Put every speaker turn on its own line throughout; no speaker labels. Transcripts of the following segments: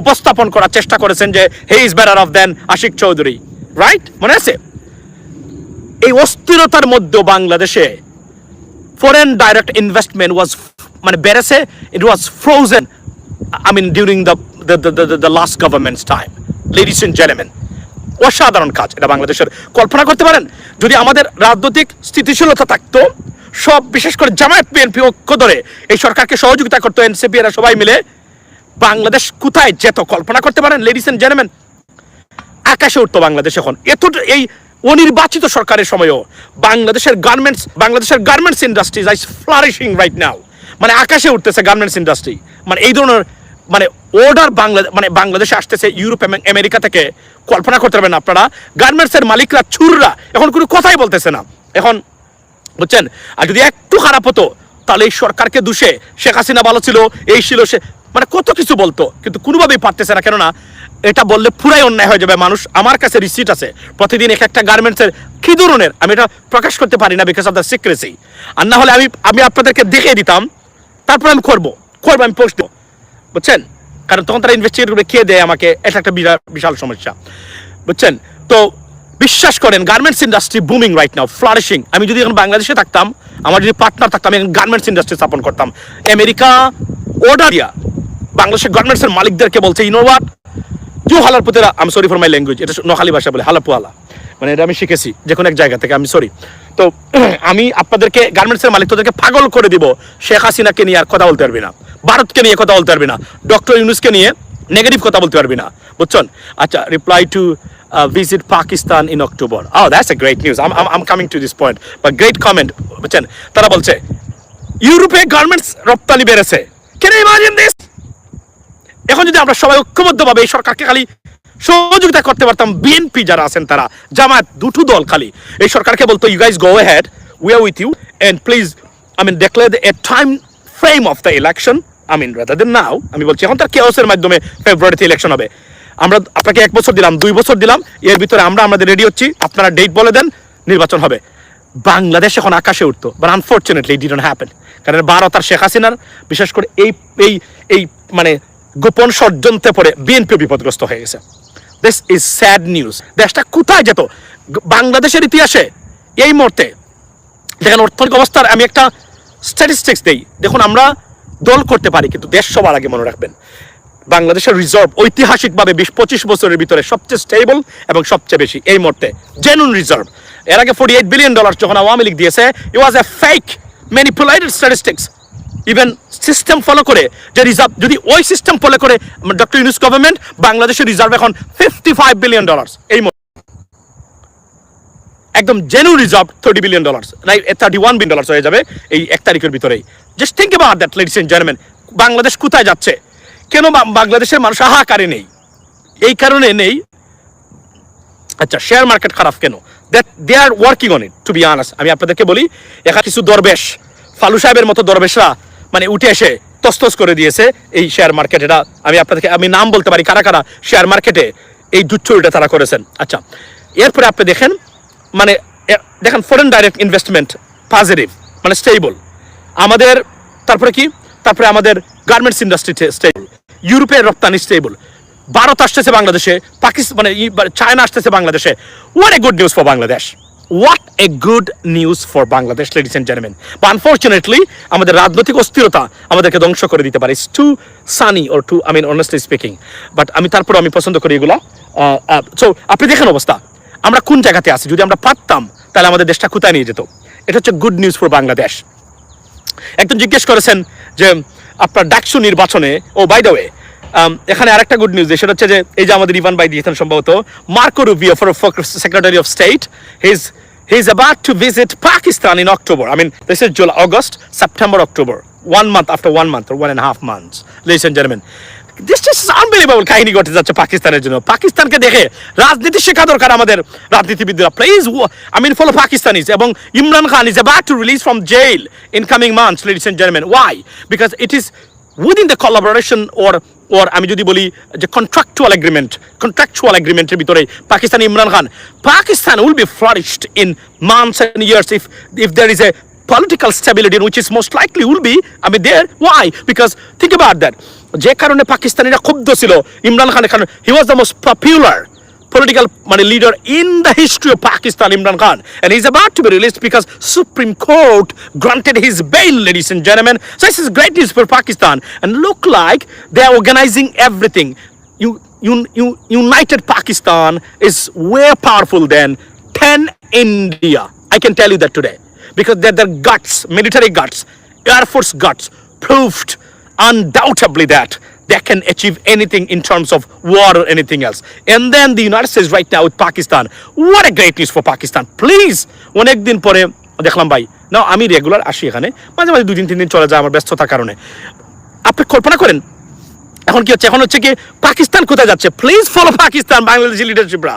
উপস্থাপন করার চেষ্টা করেছেন যে he is better off then Ashik Chowdhury right মনে আছে? এই অস্থিরতার মধ্যে বাংলাদেশে ফরেন ডাইরেক্ট ইনভেস্টমেন্ট ওয়াজ মানে বেড়েছে it was frozen I mean during the the last governments time ladies and gentleman অসাধারণ কাজ এটা বাংলাদেশের। কল্পনা করতে পারেন, যদি আমাদের রাজনৈতিক স্থিতিশীলতা থাকতো, সব বিশেষ করে জামায়াত বিএনপি ঐক্য ধরে এই সরকারকে সহযোগিতা করতো এনসিপি এরা সবাই মিলে বাংলাদেশ কোথায় যেত? কল্পনা করতে পারেন লেডিস এন্ড জেন্টলম্যান আকাশে উঠতো বাংলাদেশ এখন। এত এই অনির্বাচিত সরকারের সময়ও বাংলাদেশের গার্মেন্টস বাংলাদেশের garments industries is flourishing right now মানে আকাশে উঠতেছে গার্মেন্টস ইন্ডাস্ট্রি মানে এই ধরনের মানে অর্ডার বাংলা মানে বাংলাদেশে আসতেছে ইউরোপ এবং আমেরিকা থেকে। কল্পনা করতে পারবেন আপনারা গার্মেন্টসের মালিকরা ছুররা এখন কোনো কথাই বলতেছে না। এখন, বুঝছেন? আর যদি একটু খারাপ হতো, তাহলে এই সরকারকে দুষে শেখ হাসিনা ভালো ছিল, এই ছিল সে মানে কত কিছু বলতো, কিন্তু কোনোভাবেই পারতেছে না। কেননা, এটা বললে পুরাই অন্যায় হয়ে যাবে। মানুষ আমার কাছে রিসিট আছে। প্রতিদিন এক একটা গার্মেন্টসের কি ধরনের, আমি এটা প্রকাশ করতে পারি না বিকজ অফ দ্য সিক্রেসি আর না হলে আমি আমি আপনাদেরকে দেখিয়ে দিতাম, তারপর আমি করব করব, আমি পোস্ট বুঝছেন? কারণ তখন তারা ইনভেস্টিগেট করে খেয়ে দেয় আমাকে, এটা একটা বিরাট বিশাল সমস্যা। বুঝছেন? তো বিশ্বাস করেন garments industry booming right now flourishing আমি যদি এখন বাংলাদেশে থাকতাম, আমার যদি পার্টনার থাকতাম আমি গার্মেন্টস ইন্ডাস্ট্রি স্থাপন করতাম। আমেরিকা অর্ডার দিয়া। বাংলাদেশের গার্মেন্টসের মালিকদেরকে বলছে ইনো হোয়াট জু হালার পুতেরা আমি সরি ফর মাই ল্যাঙ্গুয়েজ এটা নোহালি ভাষা বলে হালা মানে এটা আমি শিখেছি যে কোনো এক জায়গা থেকে আমি সরি তো আমি আপনাদেরকে গার্মেন্টসের মালিক তোদেরকে পাগল করে দিব, শেখ হাসিনাকে নিয়ে আর কথা বলতে পারবি না, ভারতকে নিয়ে কথা বলতে পারবি না, ডক্টর ইউনুসকে নিয়ে নেগেটিভ কথা বলতে পারবি না, বুঝছেন? আচ্ছা reply to visit Pakistan in October oh that's a great news I'm coming to this point বা গ্রেট কমেন্ট বুঝছেন? তারা বলছে ইউরোপে গার্মেন্টস রপ্তানি বেড়েছে। কেন ইমাজিন দিস এখন যদি আমরা সবাই ঐক্যবদ্ধভাবে এই সরকারকে খালি সহযোগিতা করতে পারতাম বিএনপি যারা আছেন তারা, জামায়াত দুটো দল খালি। এই সরকারকে বলতো you guys go ahead we are with you and please I mean declare a time frame of the election I mean rather than now আমি বলছি, এখন তার কেওসের মাধ্যমে ফেব্রুয়ারিতে ইলেকশন হবে। আমরা আপনাকে এক বছর দিলাম, দুই বছর দিলাম, এর ভিতরে আমরা আমাদের রেডি হচ্ছি, আপনারা ডেট বলে দেন, নির্বাচন হবে। বাংলাদেশ এখন আকাশে উঠতো but unfortunately did not happen কারণ ভারত আর শেখ হাসিনার, বিশেষ করে এই এই এই মানে গোপন ষড়যন্ত্রে পরে বিএনপি বিপদগ্রস্ত হয়ে গেছে। দিস ইজ স্যাড নিউজ দেশটা কোথায় যেত? বাংলাদেশের ইতিহাসে এই মুহূর্তে। দেখেন, অর্থনৈতিক অবস্থার আমি একটা স্ট্যাটিস্টিক্স দেই। দেখুন, আমরা দল করতে পারি, কিন্তু দেশ সবার আগে মনে রাখবেন। বাংলাদেশের রিজার্ভ ঐতিহাসিকভাবে বিশ পঁচিশ বছরের ভিতরে সবচেয়ে স্টেবল এবং সবচেয়ে বেশি এই মুহূর্তে। জেনুন রিজার্ভ এর আগে ফোর্টি এইট বিলিয়ন ডলার যখন আওয়ামী লীগ দিয়েছে it was a fake manipulated statistics even system follow করে, যে রিজার্ভ যদি ওই সিস্টেম ফলো করে ডক্টর ইউনুস গভর্নমেন্ট বাংলাদেশের রিজার্ভ এখন ফিফটি ফাইভ বিলিয়ন ডলার এই একদম জেনু reserve thirty billion dollar thirty one billion dollar হয়ে যাবে এই এক তারিখের ভিতরেই। Just think about that ladies and gentleman Bangladesh কোথায় যাচ্ছে? কেন বাংলাদেশের মানুষ হাহাকারে নেই? এই কারণে নেই। আচ্ছা শেয়ার মার্কেট খারাপ কেন? That they are working on it to be Anas আমি আপনাদেরকে বলি, এখানে কিছু দরবেশ, ফালু সাহেবের মতো দরবেশরা মানে উঠে এসে তস্তস করে দিয়েছে এই শেয়ার মার্কেট এটা আমি আপনাদেরকে, আমি নাম বলতে পারি কারা কারা শেয়ার মার্কেটে এই দুচ্ছরিটা তারা করেছেন। আচ্ছা এরপরে আপনি দেখেন মানে দেখেন ফরেন ডাইরেক্ট ইনভেস্টমেন্ট পজিটিভ মানে স্টেবল আমাদের, তারপরে কি? তারপরে আমাদের গার্মেন্টস ইন্ডাস্ট্রি স্টেবল ইউরোপের রপ্তানি স্টেবল ভারত আসতেছে বাংলাদেশে, পাকিস্তান মানে চায়না আসতেছে বাংলাদেশে। What a good news for Bangladesh what a good news for Bangladesh ladies and gentleman বা আনফর্চুনেটলি আমাদের রাজনৈতিক অস্থিরতা আমাদেরকে ধ্বংস করে দিতে পারে. Two Sunny or to I mean honestly speaking but আমি তারপর আমি পছন্দ করি এগুলো। সো আপনি দেখেন অবস্থা। আমরা কোন জায়গাতে আছি? যদি আমরা পারতাম, তাহলে আমাদের দেশটা কোথায় নিয়ে যেত? এটা হচ্ছে গুড নিউজ ফর বাংলাদেশ একজন জিজ্ঞেস করেছেন যে, আপনার ডাকসু নির্বাচনে ও বাই দ্য ওয়ে এখানে আরেকটা গুড নিউজ সেটা হচ্ছে যে এই যে আমাদের ইভান বাই দিয়েছেন সম্ভবত Marco Rubio for secretary of state his he is about to visit Pakistan in October I mean this is July August September October one month after one month one and half months ladies and gentleman this is unbelievable কাহিনী ঘটে যাচ্ছে পাকিস্তানের জন্য। পাকিস্তানকে দেখে রাজনীতি শেখা দরকার আমাদের রাজনীতিবিদরা। Please I mean follow Pakistanis এবং Imran Khan is about to release from jail in coming months ladies and gentleman why because it is within the collaboration or or আমি যদি বলি যে কন্ট্রাকচুয়াল এগ্রিমেন্ট কন্ট্রাকচুয়াল এগ্রিমেন্টের ভিতরে Pakistan Imran Khan, Pakistan will be flourished in months and years if if there is a political stability which is most likely will be, আমি there, why? Because think about that. যে কারণে পাকিস্তানিরা ক্ষুব্ধ ছিল, ইমরান খান এখানে he was the most popular political মানে leader in the history of Pakistan, Imran Khan, and he's about to be released because Supreme Court granted his bail, ladies and gentlemen. So this is great news for Pakistan, and look like they are organizing everything. You, you, you, United Pakistan is way powerful than 10 India. I can tell you that today because their their guts, military guts, air force guts, proved undoubtedly that they can achieve anything in terms of war or anything else. And then the United States right now with Pakistan. What a great news for Pakistan. Please, অনেক দিন পরে দেখলাম ভাই না আমি regular আসি এখানে মাঝে মাঝে দুই দিন তিন দিন চলে যায় আমার ব্যস্ততার কারণে আপনি কল্পনা করেন এখন কি হচ্ছে এখন হচ্ছে কি পাকিস্তান কোথায় যাচ্ছে প্লিজ ফলো পাকিস্তান বাংলাদেশি লিডারশিপরা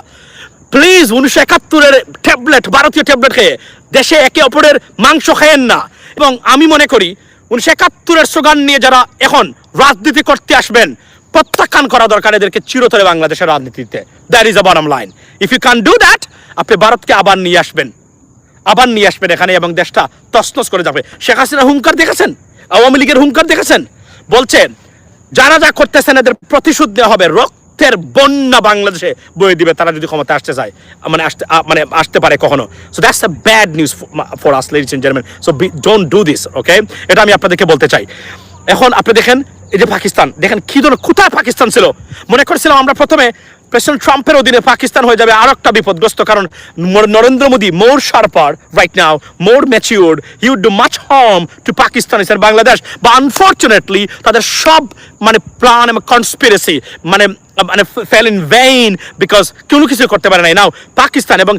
প্লিজ উনিশশো একাত্তরের ট্যাবলেট ভারতীয় ট্যাবলেট খেয়ে দেশে একে অপরের মাংস খায়েন না এবং আমি মনে করি উনিশশো একাত্তরের স্লোগান নিয়ে যারা এখন রাজনীতি করতে আসবেন, প্রত্যাখ্যান করা দরকার এদেরকে চিরতরে বাংলাদেশের রাজনীতিতে। That is a bottom line if you can do that আপনি ভারতকে আবার নিয়ে আসবেন। আবার নিয়ে আসবেন এখানে এবং দেশটা তছনছ করে যাবে। শেখ হাসিনা হুঙ্কার দেখেছেন? আওয়ামী লীগের হুঙ্কার দেখেছেন? বলছেন যারা যা করতেছেন এদের প্রতিশোধ দেওয়া হবে। রক্তের বন্যা বাংলাদেশে বয়ে দিবে, তারা যদি ক্ষমতা আসতে চায়। মানে আসতে মানে আসতে পারে কখনো। So that's a bad news for us ladies and gentleman so don't do this okay এটা আমি আপনাদেরকে বলতে চাই। এখন আপনি দেখেন এই যে পাকিস্তান, দেখেন কি ধরনের কোথায় পাকিস্তান ছিল? মনে করছিলাম আমরা প্রথমে প্রেসিডেন্ট ট্রাম্পের অধীনে পাকিস্তান হয়ে যাবে আর একটা বিপদগ্রস্ত কারণ Narendra Modi, more sharper right now more matured you do much harm to Pakistan is Bangladesh বা আনফর্চুনেটলি তাদের সব মানে প্ল্যান এবং কনস্পিরেসি মানে মানে ফেল ইন ভেইন বিকজ কোনো কিছু করতে পারে নাই। নাও পাকিস্তান এবং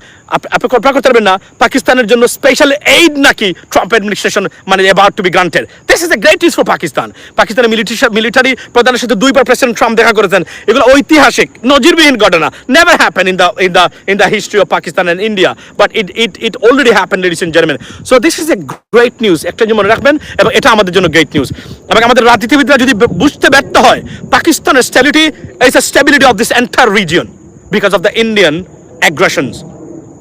আপনি কল্পনা করতে পারবেন না, পাকিস্তানের জন্য স্পেশাল এইড নাকি ট্রাম্প অ্যাডমিনিস্ট্রেশন মানে about to be granted this is a great news for Pakistan পাকিস্তানের মিলিটারি মিলিটারি প্রধানের সাথে দুইবার প্রেসিডেন্ট ট্রাম্প দেখা করেছেন। এগুলো ঐতিহাসিক, নজিরবিহীন ঘটনা। Never happen in the in the in the history of Pakistan and India but it it it already happen ladies in German so this is a great news একটা জিনিস মনে রাখবেন, এবং এটা আমাদের জন্য গ্রেট নিউজ এবং আমাদের রাজনীতিবিদরা যদি বুঝতে ব্যর্থ হয়, পাকিস্তানের stability is a stability of this entire region because of the Indian aggressions.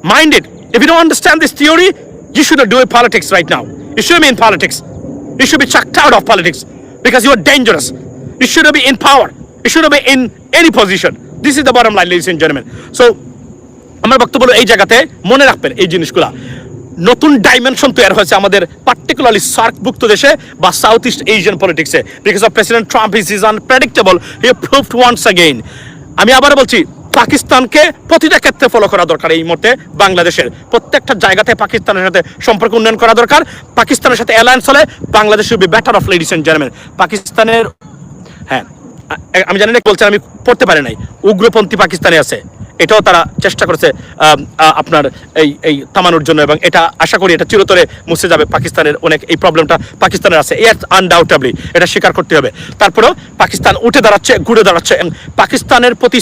Mind it. If you don't understand this theory, you shouldn't do politics right now. You shouldn't be in politics. You should be chucked out of politics because you are dangerous. You shouldn't be in power. You shouldn't be in any position. This is the bottom line, ladies and gentlemen. So, আমার বক্তব্য হলো এই জায়গাতে মনে রাখবেন এই জিনিসগুলা নতুন ডাইমেনশন তৈরি হয়েছে আমাদের পার্টিকুলারলি সার্কভুক্ত দেশে বা সাউথ ইস্ট এশিয়ান পলিটিক্সে because of president Trump is is unpredictable he proved once again আমি আবার বলছি পাকিস্তানকে প্রতিটা ক্ষেত্রে ফলো করা দরকার এই মুহূর্তে বাংলাদেশের। প্রত্যেকটা জায়গাতে পাকিস্তানের সাথে সম্পর্ক উন্নয়ন করা দরকার। পাকিস্তানের সাথে অ্যালায়েন্স হলে Bangladesh be better off ladies and gentleman পাকিস্তানের হ্যাঁ আমি জানি না বলছেন, আমি পড়তে পারি নাই। উগ্রপন্থী পাকিস্তানে আছে। এটাও তারা চেষ্টা করেছে আপনার এই এই থামানোর জন্য এবং এটা আশা করি এটা চিরতরে মুছে যাবে পাকিস্তানের অনেক এই প্রবলেমটা পাকিস্তানের আছে। এর আনডাউটেবলি এটা স্বীকার করতে হবে। তারপরেও পাকিস্তান উঠে দাঁড়াচ্ছে, ঘুরে দাঁড়াচ্ছে এবং পাকিস্তানের প্রতি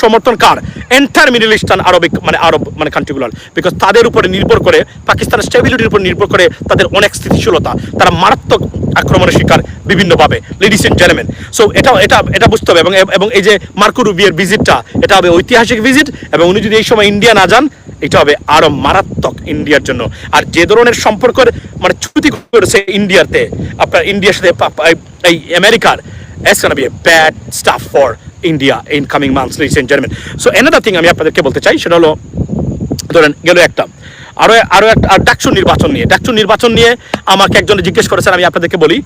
সমর্থন কার? এন্টার মিডল ইস্টার্ন আরবিক মানে আরব মানে কান্ট্রিগুলোর বিকজ তাদের উপরে নির্ভর করে, পাকিস্তানের স্টেবিলিটির উপর নির্ভর করে তাদের অনেক স্থিতিশীলতা। তারা মারাত্মক আক্রমণের শিকার বিভিন্নভাবে। লেডিস এন্ড জেন্টলম্যান সো এটা এটা এটা বুঝতে হবে এবং এই যে মার্কো রুবিয়ের ভিজিটটা এটা হবে ঐতিহাসিক ভিজিট এবং উনি যদি এই সময় ইন্ডিয়া না যান এটা হবে আরও মারাত্মক ইন্ডিয়ার জন্য। আর যে ধরনের সম্পর্কের মানে চুক্তি করেছে ইন্ডিয়াতে আপনার ইন্ডিয়ার সাথে এই আমেরিকার a bad stuff for India in coming months, ladies and gentlemen. So another thing আমি আপনাদেরকে বলতে চাই সেটা হলো ধরেন গেল একটা। আরও আরও একটা ডাকসু নির্বাচন নিয়ে। ডাকসু নির্বাচন নিয়ে আমাকে একজন জিজ্ঞেস করেছেন আমি আপনাদেরকে বলি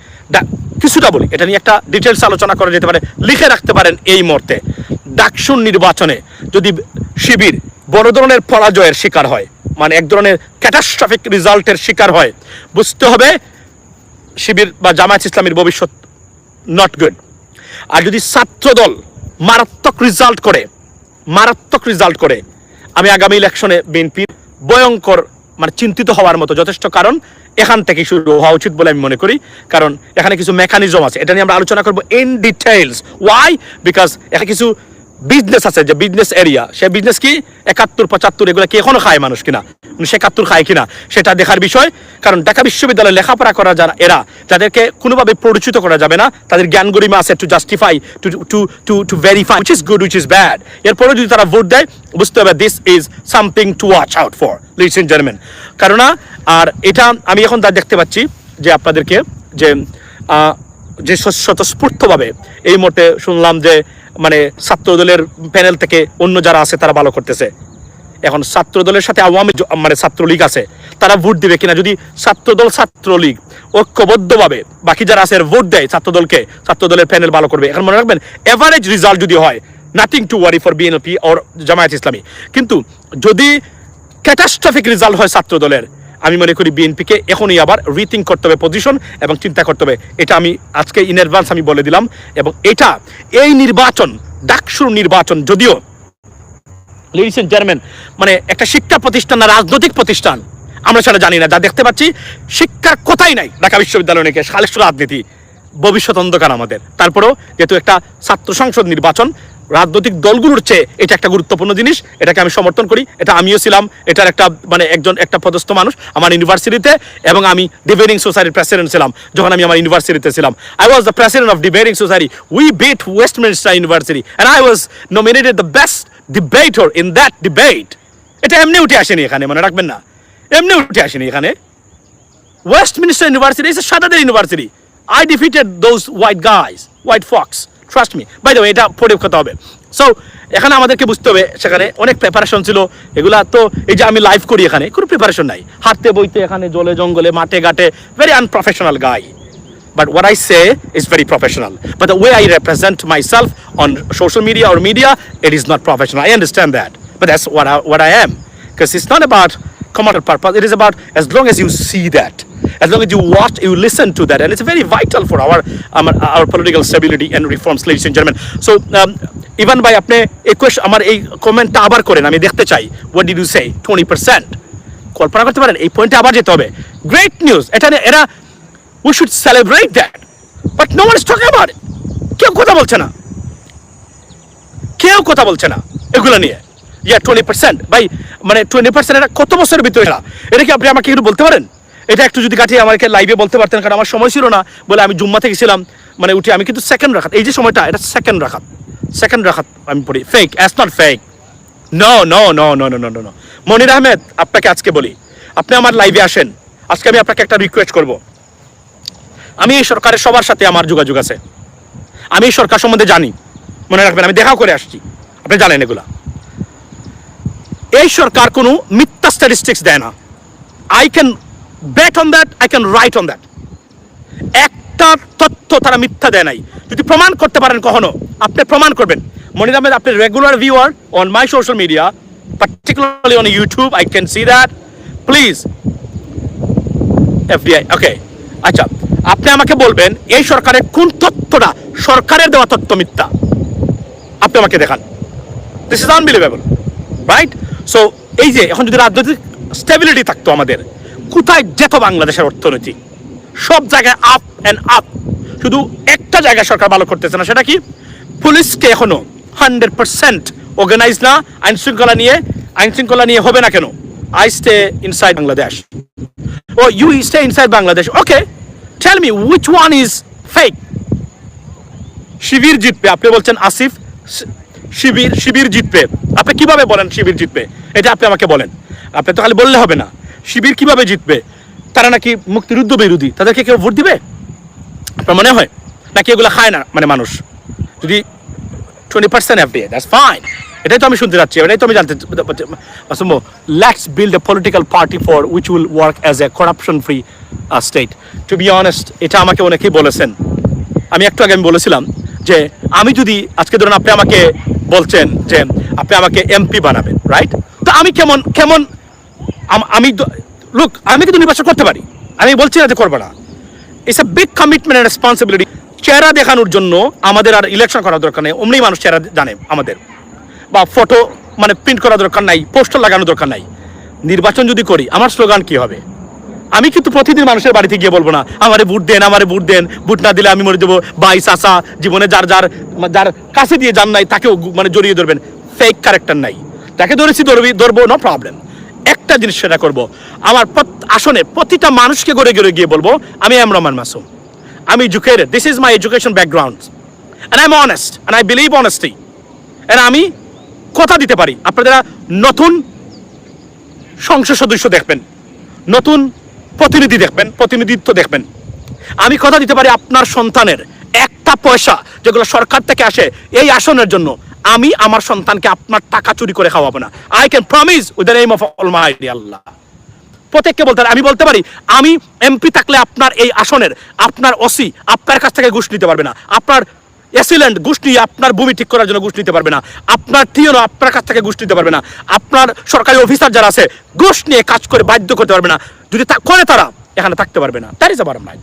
কিছুটা বলি। এটা নিয়ে একটা ডিটেলস আলোচনা করা যেতে পারে। লিখে রাখতে পারেন এই মুহূর্তে। ডাকসু নির্বাচনে যদি শিবির বড় ধরনের পরাজয়ের শিকার হয় মানে এক ধরনের ক্যাটাস্ট্রফিক রেজাল্টের শিকার হয়, বুঝতে হবে শিবির বা জামায়াত ইসলামের ভবিষ্যৎ নট গুড আর যদি ছাত্রদল মারাত্মক রেজাল্ট করে, মারাত্মক রেজাল্ট করে, আমি আগামী ইলেকশনে বিএনপির ভয়ঙ্কর মানে চিন্তিত হওয়ার মতো যথেষ্ট কারণ এখান থেকে শুরু হওয়া উচিত বলে আমি মনে করি। কারণ এখানে কিছু মেকানিজম আছে, এটা নিয়ে আমরা আলোচনা করব ইন ডিটেলস ওয়াই বিকজ এখানে কিছু বিজনেস আছে যে বিজনেস এরিয়া সে বিজনেস কি? একাত্তর, পঁচাত্তর, এগুলো কি এখনও খায় মানুষ কিনা? উনিশশো একাত্তর খায় কিনা? সেটা দেখার বিষয়। কারণ ঢাকা বিশ্ববিদ্যালয়ে লেখাপড়া করা যারা এরা যাদেরকে কোনোভাবে পরিচিত করা যাবে না। তাদের জ্ঞান গরিমা আছে to justify to to to to verify which is good which is bad এরপরে যদি তারা ভোট দেয়, বুঝতে হবে this is something to watch out for leads in German কেননা, আর এটা আমি এখন তা দেখতে পাচ্ছি যে আপনাদেরকে যে যে স্বতঃস্ফূর্তভাবে এই মুহূর্তে শুনলাম যে মানে ছাত্র দলের প্যানেল থেকে অন্য যারা আছে তারা ভালো করতেছে। এখন ছাত্র দলের সাথে আওয়ামী মানে ছাত্রলীগ আছে, তারা ভোট দিবে কিনা? যদি ছাত্রদল ছাত্রলীগ ঐক্যবদ্ধভাবে বাকি যারা আছে ভোট দেয় ছাত্রদলকে, ছাত্রদলের প্যানেল ভালো করবে। এখন মনে রাখবেন এভারেজ রেজাল্ট যদি হয় nothing to worry for BNP or Jamaat Islami কিন্তু যদি ক্যাটাস্ট্রফিক রেজাল্ট হয় ছাত্র দলের আমি মনে করি বিএনপিকে এখনই আবার রিথিং করতে হবে পজিশন এবং চিন্তা করতে হবে। এটা আমি আজকে ইন অ্যাডভান্স আমি বলে দিলাম এবং এটা এই নির্বাচন ডাকসুর নির্বাচন যদিও লেডিস এন্ড চেয়ারম্যান মানে একটা শিক্ষা প্রতিষ্ঠান না, রাজনৈতিক প্রতিষ্ঠান, আমরা সেটা জানি না। যা দেখতে পাচ্ছি, শিক্ষা কোথায় নাই? ঢাকা বিশ্ববিদ্যালয় নাকি? সালিশ রাজনীতি। ভবিষ্যৎ অন্ধকার আমাদের। তারপরেও যেহেতু একটা ছাত্র সংসদ নির্বাচন, রাজনৈতিক দলগুলোর চেয়ে এটা একটা গুরুত্বপূর্ণ জিনিস, এটাকে আমি সমর্থন করি। এটা আমিও ছিলাম, এটার একটা মানে একজন, একটা পদস্থ মানুষ আমার ইউনিভার্সিটিতে এবং আমি ডিবেটিং সোসাইটির প্রেসিডেন্ট ছিলাম, যখন আমি আমার ইউনিভার্সিটিতে ছিলাম। I was the president of debating society we beat Westminster university and I was nominated the best debater in that debate এটা এমনি উঠে আসেনি এখানে, মনে রাখবেন না। এমনি উঠে আসেনি এখানে। Is a Shadada University. I defeated those white guys, white fox. Trust me. By the way, এটা পড়ে কথা হবে সো এখানে আমাদেরকে বুঝতে হবে সেখানে অনেক প্রিপারেশন ছিল এগুলা তো এই যে আমি লাইভ করি এখানে কোনো প্রিপারেশন নাই হাঁটতে বইতে এখানে জলে জঙ্গলে মাঠে ঘাটে very unprofessional guy But what I say is very professional. But the way I represent myself on social media or media, it is not professional. I understand that. But that's what I, what I am. Because it's not about commercial purpose. It is about as long as you see that, as long as you watch, you listen to that. And it's very vital for our, um, our political stability and reforms, ladies and gentlemen. So, um, Evan bhai আপনি এই question আমার এই কমেন্টটা আবার করেন আমি দেখতে চাই what did you say twenty percent কল্পনা করতে পারেন এই পয়েন্টে আবার যেতে হবে গ্রেট নিউজ এটা এরা we should celebrate that but no one is talking about কেউ কথা বলছে না কেউ কথা বলছে না এগুলো নিয়ে ইয়া টোয়েন্টি পার্সেন্ট ভাই মানে টোয়েন্টি পার্সেন্ট এটা কত বছরের ভিতরে এটা কি আপনি আমাকে একটু বলতে পারেন এটা একটু যদি কাটিয়ে আমাকে লাইভে বলতে পারতেন, কারণ আমার সময় ছিল না বলে আমি জুম্মা থেকে ছিলাম মানে উঠে আমি কিন্তু সেকেন্ড রাখাত। এই যে সময়টা, এটা সেকেন্ড রাখাত। সেকেন্ড রাখাত আমি পড়ি। Fake as not fake no no no no no no no Monir Ahmed, আপনাকে আজকে বলি। আপনি আমার লাইভে আসেন। আজকে আমি আপনাকে একটা রিকোয়েস্ট করব। আমি এই সরকারের সবার সাথে আমার যোগাযোগ আছে। আমি এই সরকার সম্বন্ধে জানি। মনে রাখবেন, আমি দেখাও করে আসছি। আপনি জানেন এগুলা। এই সরকার কোনো মিথ্যা স্ট্যাটিস্টিক্স দেয় না। I can bet on that I can write on that একটা তথ্য তারা মিথ্যা দেয় নাই। যদি প্রমাণ করতে পারেন কখনো, আপনি প্রমাণ করবেন। মনির আহমেদ, আপনি regular viewer on my social media particularly on YouTube I can see that please FDI okay আচ্ছা আপনি আমাকে বলবেন, এই সরকারের কোন তথ্যটা, সরকারের দেওয়া তথ্য মিথ্যা? আপনি আমাকে দেখান। This is unbelievable right so এই যে, এখন যদি রাজনৈতিক স্টেবিলিটি থাকতো আমাদের কোথায় যেত বাংলাদেশের অর্থনীতি? সব জায়গায় আপ অ্যান্ড আপ শুধু একটা জায়গায় সরকার ভালো করতেছে না, সেটা কি? পুলিশকে এখনও হান্ড্রেড পার্সেন্ট অর্গানাইজ না আইন শৃঙ্খলা নিয়ে আইন শৃঙ্খলা নিয়ে হবে না কেন? I stay inside Bangladesh O you stay inside Bangladesh okay tell me which one is fake Shibir জিতবে, আপনি বলছেন আসিফ শিবির শিবির জিতবে। আপনি কীভাবে বলেন শিবির জিতবে? এটা আপনি আমাকে বলেন। আপনি তো খালি বললে হবে না। শিবির কীভাবে জিতবে? তারা নাকি মুক্তিযুদ্ধ বিরোধী, তাদেরকে কেউ ভোট দিবে? মনে হয় নাকি এগুলো খায় না মানে মানুষ। যদি twenty percent if that's fine এটাই তো আমি শুনতে যাচ্ছি এটাই তো আমি জানতে আসম্ভ let's build a political party for which will work as a corruption free state to be honest এটা আমাকে অনেকেই বলেছেন। আমি একটু আগে আমি বলেছিলাম যে, আমি যদি, আজকে ধরুন আপনি আমাকে বলছেন যে, আপনি আমাকে এমপি বানাবেন রাইট তো আমি কেমন কেমন আম- লুক আমি কিন্তু নির্বাচন করতে পারি। আমি বলছি না যে করব না। It's a big commitment and responsibility চেহারা দেখানোর জন্য আমাদের আর ইলেকশন করার দরকার নেই। অমনি মানুষ চেহারা জানে আমাদের। বা ফটো মানে প্রিন্ট করার দরকার নাই পোস্টার লাগানোর দরকার নাই। নির্বাচন যদি করি, আমার স্লোগান কি হবে? আমি কিন্তু প্রতিদিন মানুষের বাড়িতে গিয়ে বলব না, আমারে ভোট দেন, আমারে ভোট দেন, ভোট না দিলে আমি মরে দেবো ভাই, চাচা, জীবনে যার যার যার কাছে দিয়ে যান নাই, তাকেও মানে জড়িয়ে ধরবেন। ফেক ক্যারেক্টার নাই। তাকে ধরেছি, ধরবি, ধরবো নো প্রবলেম একটা জিনিস সেটা করব। আমার আসনে প্রতিটা মানুষকে গড়ে গড়ে গিয়ে বলব, আমি এম রহমান মাসুম আমি educated this is my education background and I am honest and I believe honesty and আমি কথা দিতে পারি। আপনারা নতুন সংসদ সদস্য দেখবেন, নতুন প্রতিনিধি দেখবেন, প্রতিনিধিত্ব দেখবেন। আমি কথা দিতে পারি আপনার সন্তানের একটা পয়সা যেগুলো সরকার থেকে আসে এই আসনের জন্য। আমি আমার সন্তানকে আপনার টাকা চুরি করে খাওয়াবো না। I can promise with the name of almighty Allah প্রত্যেককে বলতে আমি বলতে পারি, আমি এমপি থাকলে আপনার এই আসনের, আপনার ওসি আপনার কাছ থেকে ঘুষ নিতে পারবে না। আপনার এসিল্যান্ড ঘুষ নিয়ে আপনার ভূমি ঠিক করার জন্য ঘুষ নিতে পারবে না। আপনার টিওনো আপনার কাছ থেকে ঘুষ নিতে পারবে না। আপনার সরকারি অফিসার যারা আছে, ঘুষ নিয়ে কাজ করে বাধ্য করতে পারবে না। যদি তা করে তারা, এখানে থাকতে পারবে না। ইজ আবার নাই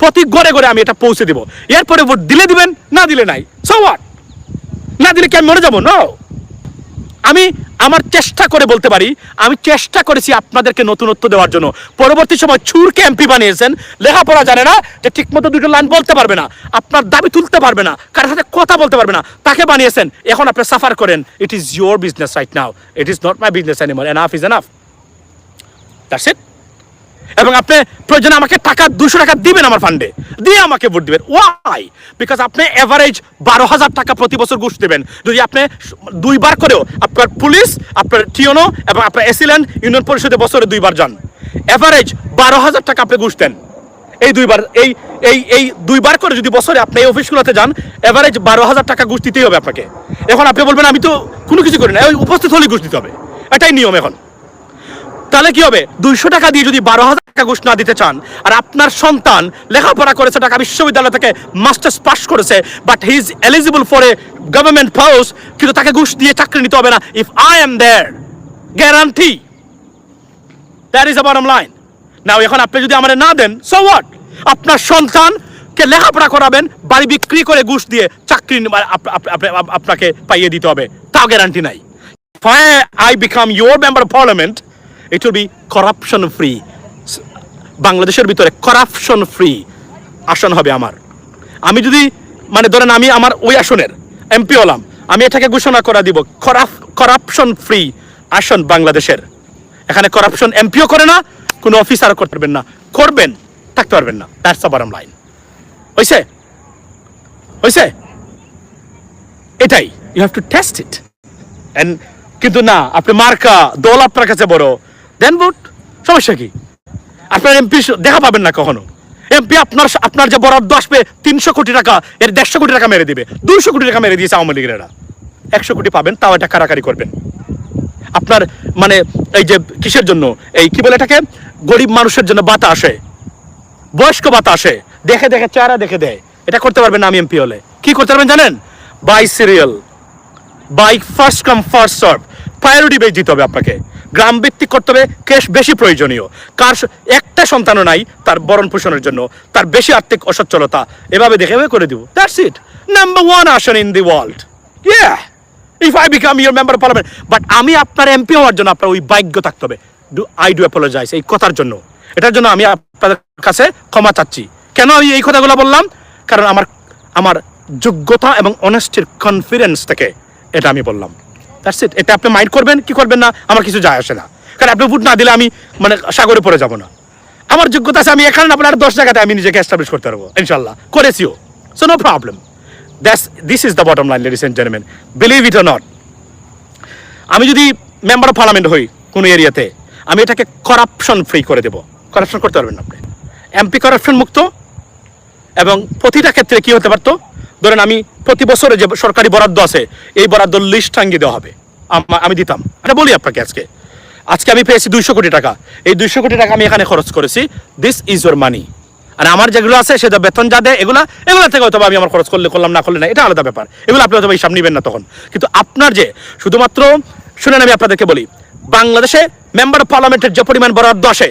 প্রতি ঘরে ঘরে আমি এটা পৌঁছে দিব। এরপরে ভোট দিলে দিবেন, না দিলে নাই। সো হোয়াট না দিলে কি আমি মরে যাব? নো আমি আমার চেষ্টা করে বলতে পারি, আমি চেষ্টা করেছি আপনাদেরকে নতুনত্ব দেওয়ার জন্য। পরবর্তী সময় চুরকে এমপি বানিয়েছেন। লেখাপড়া জানে না যে ঠিকমতো দুটো লাইন বলতে পারবে না। আপনার দাবি তুলতে পারবে না, কারোর সাথে কথা বলতে পারবে না। তাকে বানিয়েছেন। এখন আপনি সাফার করেন। It is your business right now it is not my business anymore enough is enough that's it এবং আপনি প্রয়োজনে আমাকে টাকা দুশো টাকা দিবেন আমার ফান্ডে দিয়ে আমাকে ভোট দিবেন। ওয়াই বিকজ আপনি এভারেজ বারো হাজার টাকা প্রতি বছর ঘুষ দেবেন। যদি আপনি দুইবার করেও আপনার পুলিশ, আপনার টিওনো এবং আপনার এসিল্যান্ড ইউনিয়ন পরিষদে বছরে দুইবার যান। এভারেজ বারো হাজার টাকা আপনি ঘুষ দেন। এই দুইবার, এই এই এই দুইবার করে যদি বছরে আপনি এই অফিসগুলোতে যান এভারেজ বারো হাজার টাকা ঘুষ দিতেই হবে আপনাকে। এখন আপনি বলবেন, আমি তো কোনো কিছু করি না। ওই উপস্থিত হলেই ঘুষ দিতে হবে। এটাই নিয়ম এখন। তাহলে কি হবে? দুইশো টাকা দিয়ে যদি বারো হাজার টাকা ঘুষ না দিতে চান, আর আপনার সন্তান লেখাপড়া করেছে ঢাকা বিশ্ববিদ্যালয় থেকে মাস্টার্স পাস করেছে but he is eligible for a government post কিন্তু তাকে ঘুষ দিয়ে চাকরি নিতে হবে না if I am there guarantee that is a bottom line now এখন আপনি যদি আমার না দেন সো হোয়াট আপনার সন্তানকে লেখাপড়া করাবেন, বাড়ি বিক্রি করে ঘুষ দিয়ে চাকরি আপনাকে পাইয়ে দিতে হবে, তাও গ্যারান্টি নাই। I become your member of parliament it will be corruption free বাংলাদেশের ভিতরে করাপশন ফ্রি আসন হবে আমার। আমি যদি মানে ধরেন আমি আমার ওই আসনের এমপি হলাম, আমি এটাকে ঘোষণা করা দিব করাপশন ফ্রি আসন বাংলাদেশের। এখানে করাপশন এমপিও করে না, কোনো অফিসারও করতে পারবেন না। করবেন, থাকতে পারবেন না। দ্যাটস দ্য বটম লাইন হয়েছে হয়েছে এটাই। You have to test it and কিন্তু না, আপনি মার্কা, দল আপনার কাছে বড়। দেন ভোট সমস্যা কি? আপনার এমপি দেখা পাবেন না কখনো। এমপি আপনার আপনার যে বরাদ্দ আসবে, তিনশো কোটি টাকা, এর দেড়শো কোটি টাকা মেরে দিবে। দুইশো কোটি টাকা মেরে দিয়েছে আওয়ামী লীগের এরা। একশো কোটি পাবেন, তাও এটা কারাকারি করবেন। আপনার মানে এই যে কিসের জন্য? এই কি বলে এটাকে? গরিব মানুষের জন্য বাতা আসে। বয়স্ক বাতা আসে। দেখে দেখে, চেহারা দেখে দেয়। এটা করতে পারবেন আমি এমপি হলে। কি করতে পারবেন জানেন? By serial by first come first serve priority base দিতে হবে আপনাকে। গ্রাম ভিত্তিক করতে হবে ক্যাশ বেশি প্রয়োজনীয়। কার একটা সন্তানও নাই তার বরণ পোষণের জন্য। তার বেশি আর্থিক অসচ্ছলতা, এভাবে দেখে করে দিব। দ্যাটস ইট নাম্বার ওয়ান আসন in the world if I become your member parliament but আমি আপনার এমপি হওয়ার জন্য আপনার ওই ভাগ্য থাকতে হবে। ডু আই ডু অ্যাপোলোজাইজ এই কথার জন্য? এটার জন্য আমি আপনাদের কাছে ক্ষমা চাচ্ছি। কেন আমি এই কথাগুলো বললাম? কারণ আমার আমার যোগ্যতা এবং অনেস্টির কনফিডেন্স থেকে এটা আমি বললাম। দ্যাটস ইট এটা আপনি মাইন্ড করবেন, কি করবেন না, আমার কিছু যায় আসে না। কারণ আপনি ভোট না দিলে আমি মানে সাগরে পড়ে যাব না। আমার যোগ্যতা আছে, আমি এখানে আপনার দশ জায়গাতে আমি নিজেকে এস্টাবলিশ করতে পারব ইনশাল্লাহ করেছিও so no problem that's this is the bottom line ladies and gentleman believe it not আমি যদি মেম্বার অফ পার্লামেন্ট হই কোনো এরিয়াতে, আমি এটাকে করাপশন ফ্রি করে দেব। করাপশন করতে পারবেন আপনি। এমপি করাপশন মুক্ত, এবং প্রতিটা ক্ষেত্রে কি হতে পারতো? ধরেন আমি প্রতি বছরে যে সরকারি বরাদ্দ আছে, এই বরাদ্দ লিস্ট টাঙ্গিয়ে দেওয়া হবে। আমি দিতাম। এটা বলি আপনাকে আজকে। আজকে আমি পেয়েছি দুইশো কোটি টাকা। এই দুইশো কোটি টাকা আমি এখানে খরচ করেছি। দিস ইজ ইউর মানি আর আমার যেগুলো আছে, সেটা বেতন যা দেয়, এগুলা, এগুলো থেকে হয়তো আমি আমার খরচ করলে, করলাম, না করলে না, এটা আলাদা ব্যাপার। এগুলো আপনি হয়তো হিসাব নেবেন না তখন। কিন্তু আপনার যে, শুধুমাত্র, শুনেন আমি আপনাদেরকে বলি, বাংলাদেশে মেম্বার অফ পার্লামেন্টের যে পরিমাণ বরাদ্দ আসে,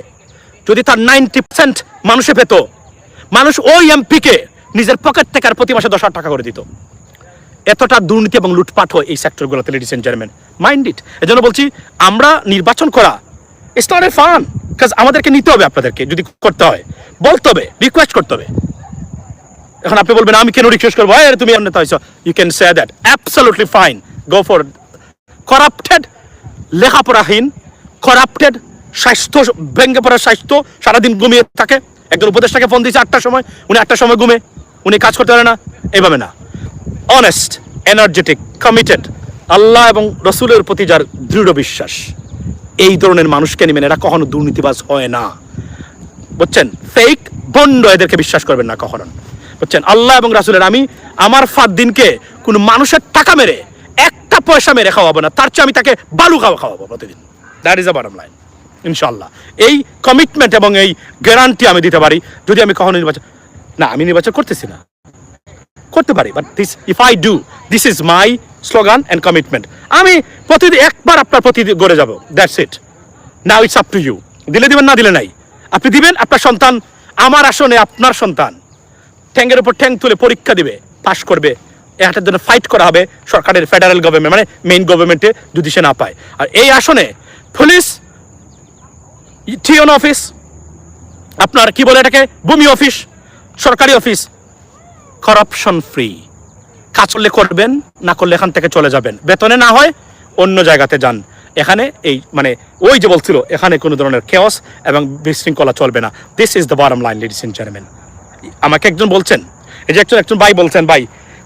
যদি তার নাইনটি পার্সেন্ট মানুষে পেত, মানুষ ওই এমপিকে নিজের পকেট থেকে আর প্রতি মাসে দশ হাজার টাকা করে দিত। এতটা দুর্নীতি এবং লুটপাট হয় এই সেক্টরগুলোতে ladies and gentleman mind it এজন্য বলছি আমরা নির্বাচন করা ইটস নট এ ফান কাজ আমাদেরকে নিতে হবে আপনাদেরকে যদি করতে হয়। বলতে হবে রিকোয়েস্ট করতে হবে। এখন আপনি বলবেন আমি কেন রিকোয়েস্ট করব? "এই, তুমি নেতা হয়েছ। You can say that absolutely fine go for corrupted লেখাপড়াহীন corrupted স্বাস্থ্য ভেঙে পড়ার স্বাস্থ্য সারাদিন ঘুমিয়ে থাকে। একজন উপদেষ্টাকে ফোন দিয়েছে আটটার সময়, উনি আটটার সময় ঘুমে, উনি কাজ করতে পারে না, এভাবে না। অনেস্ট এনার্জেটিক কমিটেড আল্লাহ এবং রসুলের প্রতি যার দৃঢ় বিশ্বাস, এই ধরনের মানুষকে নেবেন, এরা কখনো দুর্নীতিবাজ হয় না। বুঝছেন? ফেক বন্ড এদেরকে বিশ্বাস করবেন না কখনো। বুঝছেন? আল্লাহ এবং রাসুলের, আমি আমার ফাদ দিনকে কোনো মানুষের টাকা মেরে একটা পয়সা মেরে খাওয়াবো না, তার চেয়ে আমি তাকে বালু খাওয়া খাওয়াবো প্রতিদিন। That is a bottom line ইনশাল্লাহ এই কমিটমেন্ট এবং এই গ্যারান্টি আমি দিতে পারি, যদি আমি কখনো নির্বাচন না, আমি নির্বাচন করতেছি না। করতে পারি but this if I do this is my slogan and commitment আমি প্রতিদিন একবার আপনার প্রতি গড়ে যাব that's it now it's up to you দিলে দিবেন, না দিলে নাই। আপনি দিবেন, আপনার সন্তান, আমার আসনে আপনার সন্তান। ঠ্যাঙ্গের উপর ঠ্যাং তুলে পরীক্ষা দিবে পাশ করবে। এটার জন্য ফাইট করা হবে, সরকারের ফেডারেল গভর্নমেন্ট মানে মেইন গভর্নমেন্টে যদি সে না পায়। আর এই আসনে পুলিশ টিওন অফিস আপনার কি বলে এটাকে? ভূমি অফিস সরকারি অফিস করাপশন ফ্রি কাজ করলে করবেন, না করলে এখান থেকে চলে যাবেন। বেতনে না হয় অন্য জায়গাতে যান। এখানে এই মানে ওই যে বলছিল, এখানে কোনো ধরনের কেওস এবং বিশৃঙ্খলা চলবে না। This is the bottom line ladies in chairman আমাকে একজন বলছেন, এই যে একজন একজন ভাই বলছেন, ভাই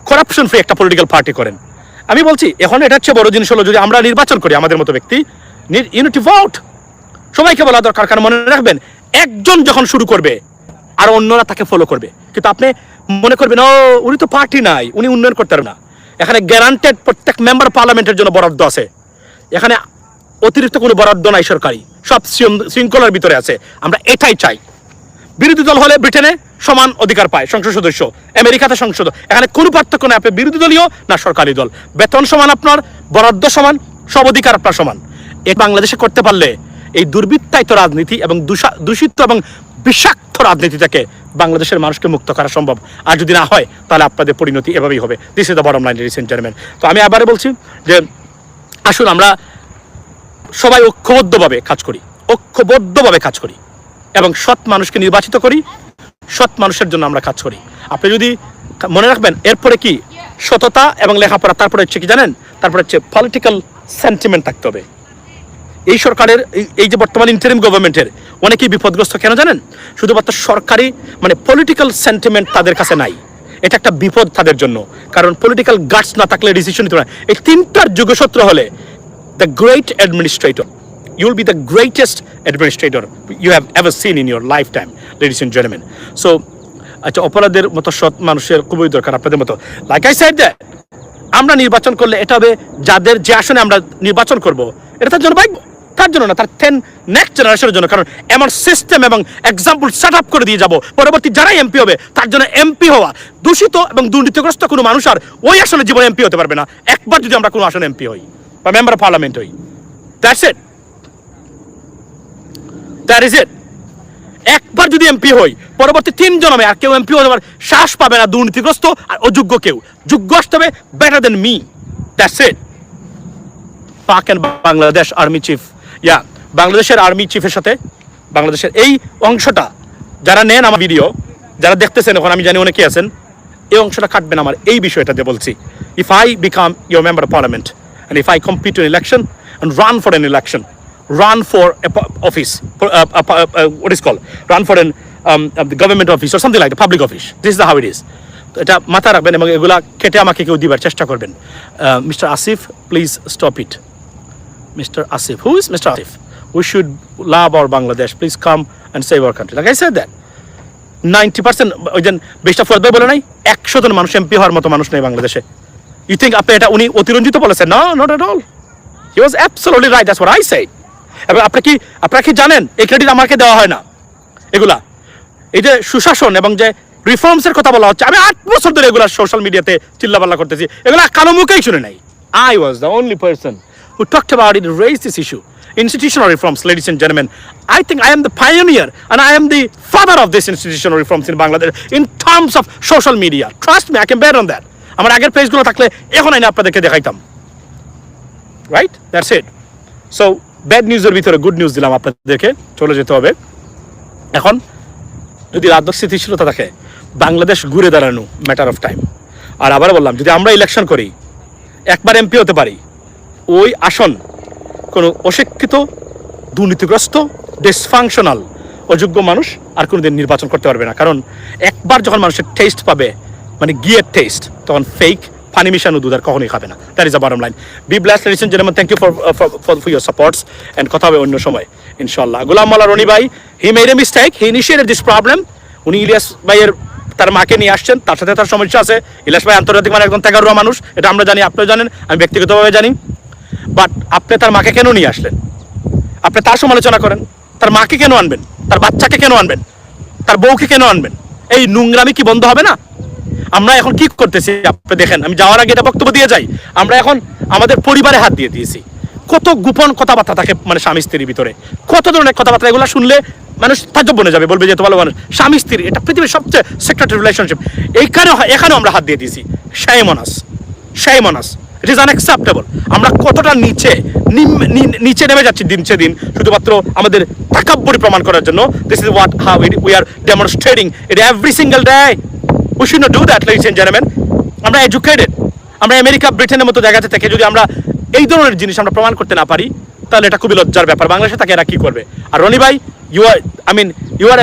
করাপশন ফ্রি একটা পলিটিক্যাল পার্টি করেন। আমি বলছি, এখন এটা হচ্ছে বড় জিনিস হলো, যদি আমরা নির্বাচন করি, আমাদের মতো ব্যক্তি ইউনিটি ভোট সবাইকে বলা দরকার, কারণ মনে রাখবেন, একজন যখন শুরু করবে, আর অন্যরা তাকে ফলো করবে। কিন্তু আপনি মনে করবেন, ও, উনি তো পার্টি নাই, উনি উন্নয়ন করতে পারবে না। এখানে গ্যারান্টেড প্রত্যেক মেম্বার পার্লামেন্টের জন্য বরাদ্দ আছে। এখানে অতিরিক্ত কোনো বরাদ্দ নাই সরকারি, সব শৃঙ্খলার ভিতরে আছে। আমরা এটাই চাই। বিরোধী দল হলে ব্রিটেনে সমান অধিকার পায়, সংসদ সদস্য। আমেরিকাতে সংসদ এখানে কোনো পার্থক্য নেই, আপনি বিরোধী দলীয় না সরকারি দল। বেতন সমান আপনার, বরাদ্দ সমান, সব অধিকার আপনার সমান। এ বাংলাদেশে করতে পারলে এই দুর্বৃত্তায়িত রাজনীতি এবং দূষিত এবং বিষাক্ত রাজনীতি থেকে বাংলাদেশের মানুষকে মুক্ত করা সম্ভব। আর যদি না হয়, তাহলে আপনাদের পরিণতি এভাবেই হবে। This is the bottom line and gentleman তো আমি আবারও বলছি যে, আসুন আমরা সবাই ঐক্যবদ্ধভাবে কাজ করি। ঐক্যবদ্ধভাবে কাজ করি এবং সৎ মানুষকে নির্বাচিত করি, সৎ মানুষের জন্য আমরা কাজ করি। আপনি যদি মনে রাখবেন, এরপরে কি? সততা এবং লেখাপড়া, তারপরে হচ্ছে কি জানেন? তারপরে হচ্ছে পলিটিক্যাল সেন্টিমেন্ট থাকতে হবে। এই সরকারের, এই- যে বর্তমান ইন্টারিম গভর্নমেন্টের অনেকেই বিপদগ্রস্ত কেন জানেন? শুধুমাত্র সরকারি মানে পলিটিক্যাল সেন্টিমেন্ট তাদের কাছে নাই। এটা একটা বিপদ তাদের জন্য। কারণ পলিটিক্যাল গার্ডস না থাকলে ডিসিশন নিতে। এই তিনটার যুগসূত্র হলে the great administrator you will be the greatest administrator you have ever seen in your life time ladies and gentleman so আচ্ছা অপরাধের মতো সৎ মানুষের খুবই দরকার আপনাদের মতো। লাইক আই সাইড দ্যাট আমরা নির্বাচন করলে এটা হবে যাদের যে আসনে আমরা নির্বাচন করব, এটা তার জন্য তার জন্য না, তার টেন নেক্সট জেনারেশনের জন্য। কারণ এমন সিস্টেম এবং এক্সাম্পল সেট আপ করে দিয়ে যাব। পরবর্তী যারাই এমপি হবে, তার জন্য এমপি হওয়া, দূষিত এবং দুর্নীতিগ্রস্ত কোনো মানুষ আর ওই আসনে জীবনে এমপি হতে পারবে না। একবার যদি আমরা কোনো আসনে এমপি হই, বা মেম্বার অফ পার্লামেন্ট হই। That's it that is it একবার যদি এমপি হই, পরবর্তী তিন জনমে আর কেউ এমপি হতে শ্বাস পাবে না দুর্নীতিগ্রস্ত আর অযোগ্য কেউ। যোগ্য আসতে হবে better than me that's it Pak and Bangladesh army chief. Yeah বাংলাদেশের আর্মি চিফের সাথে বাংলাদেশের এই অংশটা যারা নেন আমার ভিডিও যারা দেখতেছেন এখন আমি জানি অনেকে আছেন এই অংশটা কাটবেন আমার এই বিষয়টাতে বলছি। If I become your member parliament and if I compete in election and run for an election run for office an um, uh, the government office or something like the public office. This is the how it is. তো এটা মাথায় রাখবেন এবং এগুলা কেটে আমাকে কেউ দিবার চেষ্টা করবেন। Mister Asif please stop it Mr. Asif. Who is Mr. Asif? We should love our Bangladesh. Please come and save our country. Like I said that. Ninety percent ওই যে বেশটা ফরদ বলে নাই, একশো জন মানুষ এমপি হওয়ার মতো মানুষ নেই বাংলাদেশে ইউ থিঙ্ক আপনি এটা উনি অতিরঞ্জিত বলেছেন না not at all he was absolutely right that's I side এবং আপনি কি, আপনারা কি জানেন এই ক্রেডিট আমাকে দেওয়া হয় না এগুলা, এই যে সুশাসন এবং যে রিফর্মস এর কথা বলা হচ্ছে, আমি আট বছর ধরে এগুলা সোশ্যাল মিডিয়াতে চিল্লাপাল্লা করতেছি এগুলা কালো মুখেই শুনে নাই I was the only person who talked about it, raised this issue. Institutional reforms, ladies and gentlemen. I think I am the pioneer and I am the father of this institutional reforms in Bangladesh in terms of social media. Trust me, I can bet on that. আমার আগের পেজগুলো থাকলে এখন আমি আপনাদেরকে দেখাইতাম right that's it so bad নিউজের ভিতরে good news দিলাম আপনাদেরকে চলে যেতে হবে এখন যদি রাজনৈতিক স্থিতিশীলতা থাকে বাংলাদেশ ঘুরে দাঁড়ানো ম্যাটার অফ টাইম আর আবার বললাম যদি আমরা ইলেকশন করি একবার এমপি হতে পারি ওই আসন কোনো অশিক্ষিত, দুর্নীতিগ্রস্ত ডিসফাংশনাল অযোগ্য মানুষ আর কোনোদিন নির্বাচন করতে পারবে না। কারণ একবার যখন মানুষের টেস্ট পাবে মানে গিয়ের টেস্ট তখন ফেক পানি মিশানো দুধ আর কখনোই খাবে না। That is a bottom line be blessed ladies gentleman thank you for for for your supports and কথা হবে অন্য সময় ইনশাল্লাহ গোলাম মাল্লা রনি ভাই he made a mistake he initiated this problem উনি ইলিয়াস ভাইয়ের, তার মাকে নিয়ে আসছেন, তার সাথে তার সমস্যা আছে। ইলিয়াস ভাই আন্তর্জাতিক মানে একদম তেগারুয়া মানুষ, এটা আমরা জানি, আপনিও জানেন, আমি ব্যক্তিগতভাবে জানি। বাট আপনি তার মাকে কেন নিয়ে আসলেন? আপনি তার সমালোচনা করেন, তার মাকে কেন আনবেন, তার বাচ্চাকে কেন আনবেন, তার বউকে কেন আনবেন? এই নোংরামি কি বন্ধ হবে না? আমরা এখন কি করতেছি? আপনি দেখেন, আমি যাওয়ার আগে এটা বক্তব্য দিয়ে যাই। আমরা এখন আমাদের পরিবারে হাত দিয়ে দিয়েছি। কত গোপন কথাবার্তা থাকে মানে স্বামী স্ত্রীর ভিতরে। কত ধরনের কথাবার্তা, এগুলো শুনলে মানুষ তাজ্জব বনে যাবে, বলবে যে ভালো মানুষ। স্বামী স্ত্রী, এটা পৃথিবীর সবচেয়ে সেক্রেটারি রিলেশনশিপ এইখানে এখানেও আমরা হাত দিয়ে দিয়েছি। শাইমনাস শাইমনাস ইট ইজ আনএক্সেপ্টেবল আমরা কতটা নিচে নিচে নেমে যাচ্ছি দিনছে দিন, শুধুমাত্র আমাদের তাকাব্বরি প্রমাণ করার জন্য। This is what how we are demonstrating it every single day we should do that ladies and gentleman আমরা এডুকেটেড আমরা আমেরিকা ব্রিটেনের মতো জায়গাতে থেকে যদি আমরা এই ধরনের জিনিস আমরা প্রমাণ করতে না পারি, তাহলে এটা খুবই লজ্জার ব্যাপার। বাংলাদেশে তাকে এরা কি করবে? আর রনি ভাই you are I mean you are